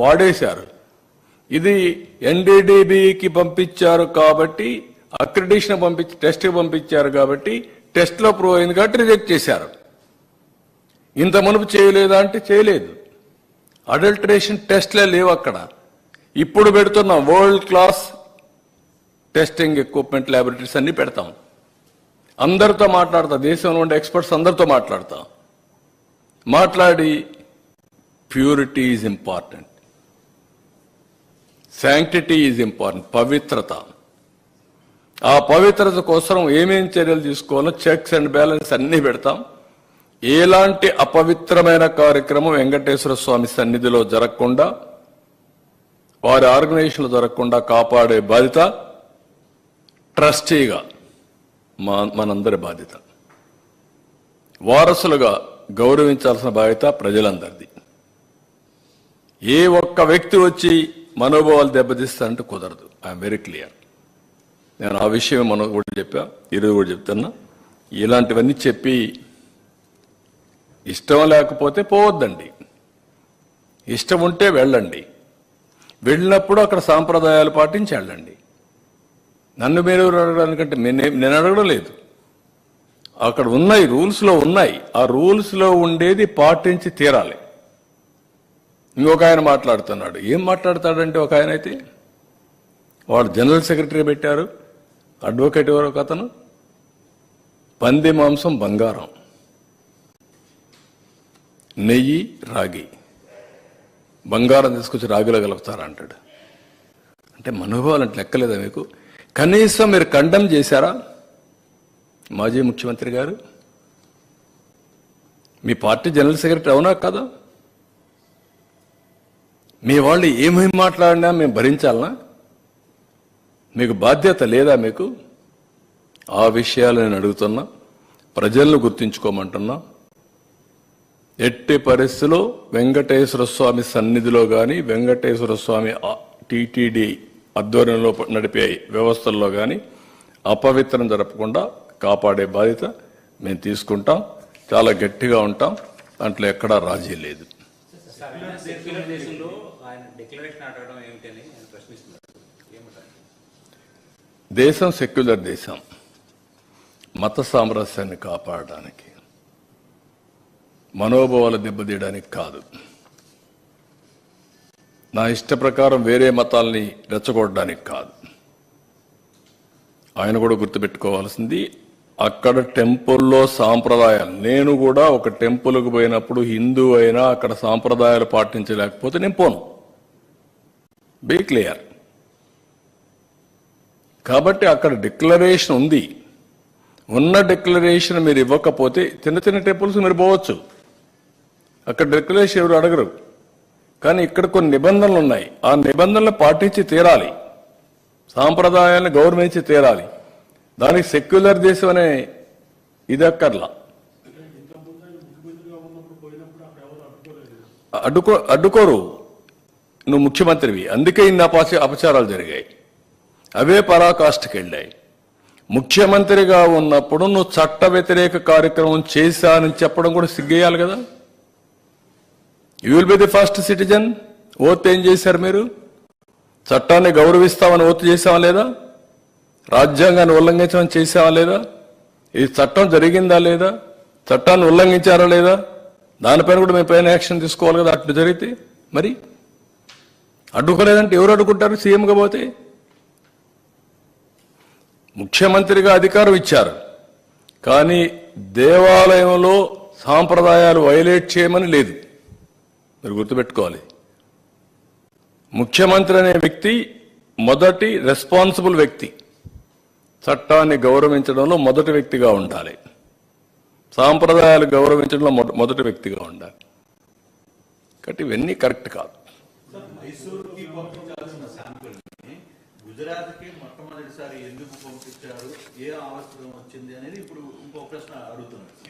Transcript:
వాడేశారు. ఇది ఎన్డీడీబీకి పంపించారు కాబట్టి అక్రిడిషన్ పంపించి టెస్ట్కి పంపించారు కాబట్టి టెస్ట్లో ప్రూవ్ అయింది కాబట్టి రిజెక్ట్ చేశారు. ఇంత మునుపు చేయలేదా అంటే చేయలేదు. అడల్టరేషన్ టెస్ట్లే లేవు అక్కడ. ఇప్పుడు పెడుతున్న world class testing equipment laboratories అన్ని పెడతాం. అందరితో మాట్లాడతాం దేశంలో ఉండే ఎక్స్పర్ట్స్ అందరితో మాట్లాడతాం. మాట్లాడి purity is important sanctity is important పవిత్రత ఆ పవిత్రత కోసం ఏమేం చర్యలు తీసుకోవాలో చెక్స్ అండ్ బ్యాలెన్స్ అన్ని పెడతాం. ఎలాంటి అపవిత్రమైన కార్యక్రమం వెంకటేశ్వర స్వామి సన్నిధిలో జరగకుండా వారి ఆర్గనైజేషన్లో జరగకుండా కాపాడే బాధ్యత ట్రస్టీగా మా మనందరి బాధ్యత. వారసులుగా గౌరవించాల్సిన బాధ్యత ప్రజలందరిది. ఏ ఒక్క వ్యక్తి వచ్చి మనోభావాలు దెబ్బతీస్తారంటే కుదరదు. ఐఎమ్ వెరీ క్లియర్ నేను ఆ విషయం మనం కూడా చెప్పా ఈరోజు కూడా చెప్తున్నా. ఇలాంటివన్నీ చెప్పి ఇష్టం లేకపోతే పోవద్దండి. ఇష్టం ఉంటే వెళ్ళండి. వెళ్ళినప్పుడు అక్కడ సాంప్రదాయాలు పాటించి వెళ్ళండి. నన్ను మీరు అడగడానికంటే నేను నేను అడగడం లేదు. అక్కడ ఉన్నాయి రూల్స్లో ఉన్నాయి. ఆ రూల్స్లో ఉండేది పాటించి తీరాలి. ఇంకొక ఆయన మాట్లాడుతున్నాడు. ఏం మాట్లాడతాడంటే ఒక ఆయన అయితే? వాడు జనరల్ సెక్రటరీ పెట్టారు. అడ్వకేట్ ఎవరు? ఒక అతను. పంది మాంసం బంగారం. నెయ్యి రాగి. బంగారం తీసుకొచ్చి రాగిలో కలుపుతారా అంటాడు. అంటే మనోభావాలు అంటే లెక్కలేదా మీకు? కనీసం మీరు ఖండం చేశారా? మాజీ ముఖ్యమంత్రి గారు. మీ పార్టీ జనరల్ సెక్రటరీ అవునా కదా? మీ వాళ్ళు ఏమేమి మాట్లాడినా మేము భరించాలనా? మీకు బాధ్యత లేదా మీకు? ఆ విషయాలు నేను అడుగుతున్నా ప్రజలను గుర్తించుకోమంటున్నా. ఎట్టి పరిస్థితిలో వెంకటేశ్వర స్వామి సన్నిధిలో కానీ వెంకటేశ్వర స్వామి టీటీడీ ఆధ్వర్యంలో నడిపే వ్యవస్థల్లో కానీ అపవిత్రం జరపకుండా కాపాడే బాధ్యత మేము తీసుకుంటాం. చాలా గట్టిగా ఉంటాం. దాంట్లో ఎక్కడా రాజీ లేదు. సెక్యులర్ దేశంలో ఆయన డిక్లరేషన్ అడగడం ఏమిటని ఆయన ప్రశ్నిస్తున్నారు. ఏమంటారు? దేశం సెక్యులర్ దేశం. మత సామరస్యాన్ని కాపాడడానికి మనోభావాలు దెబ్బతీయడానికి కాదు. నా ఇష్ట ప్రకారం వేరే మతాల్ని రెచ్చగొట్టడానికి కాదు. ఆయన కూడా గుర్తుపెట్టుకోవాల్సింది అక్కడ టెంపుల్లో సాంప్రదాయాలు. నేను కూడా ఒక టెంపుల్కి పోయినప్పుడు హిందూ అయినా అక్కడ సాంప్రదాయాలు పాటించలేకపోతే నేను పోను. Be clear. కాబట్టి అక్కడ డిక్లరేషన్ ఉంది. ఉన్న డిక్లరేషన్ మీరు ఇవ్వకపోతే చిన్న చిన్న టెంపుల్స్ మీరు పోవచ్చు. అక్కడ డిక్లరేషన్ ఎవరు అడగరు. కానీ ఇక్కడ కొన్ని నిబంధనలు ఉన్నాయి. ఆ నిబంధనలు పాటించి తీరాలి. సాంప్రదాయాలను గౌరవించి తీరాలి. దానికి సెక్యులర్ దేశం అనే ఇది అక్కర్లా అడ్డుకో అడ్డుకోరు. నువ్వు ముఖ్యమంత్రివి. అందుకే ఇన్ని అపాచ అపచారాలు జరిగాయి. అవే పరాకాష్ఠకి వెళ్ళాయి ముఖ్యమంత్రిగా ఉన్నప్పుడు నువ్వు చట్ట వ్యతిరేక కార్యక్రమం చేశానని చెప్పడం కూడా సిగ్గేయాలి కదా. You will be the first citizen oath ఏం చేశారు మీరు? చట్టాన్ని గౌరవిస్తామని ఓత్ చేసావా లేదా? రాజ్యాంగాన్ని ఉల్లంఘించడం చేసావా లేదా? ఇది చట్టం జరిగిందా లేదా? చట్టాన్ని ఉల్లంఘించారా లేదా? దానిపైన కూడా మీ పైన యాక్షన్ తీసుకోవాలి కదా అట్లు జరిగితే మరి? అడ్డుకోలేదంటే ఎవరు అడ్డుకుంటారు? సీఎంగా పోతే? ముఖ్యమంత్రిగా అధికారం ఇచ్చారు. కానీ దేవాలయంలో సాంప్రదాయాలు వైలేట్ చేయమని లేదు. మీరు గుర్తుపెట్టుకోవాలి. ముఖ్యమంత్రి అనే వ్యక్తి మొదటి రెస్పాన్సిబుల్ వ్యక్తి. చట్టాన్ని గౌరవించడంలో మొదటి వ్యక్తిగా ఉండాలి. సాంప్రదాయాలు గౌరవించడంలో మొదటి వ్యక్తిగా ఉండాలి. కాబట్టి ఇవన్నీ కరెక్ట్ కాదు. గుజరాత్కి మొట్టమొదటిసారి ఎందుకు పంపించారు? ఏ అవసరం వచ్చింది అనేది ఇప్పుడు ఇంకో ప్రశ్న అడుగుతున్నారు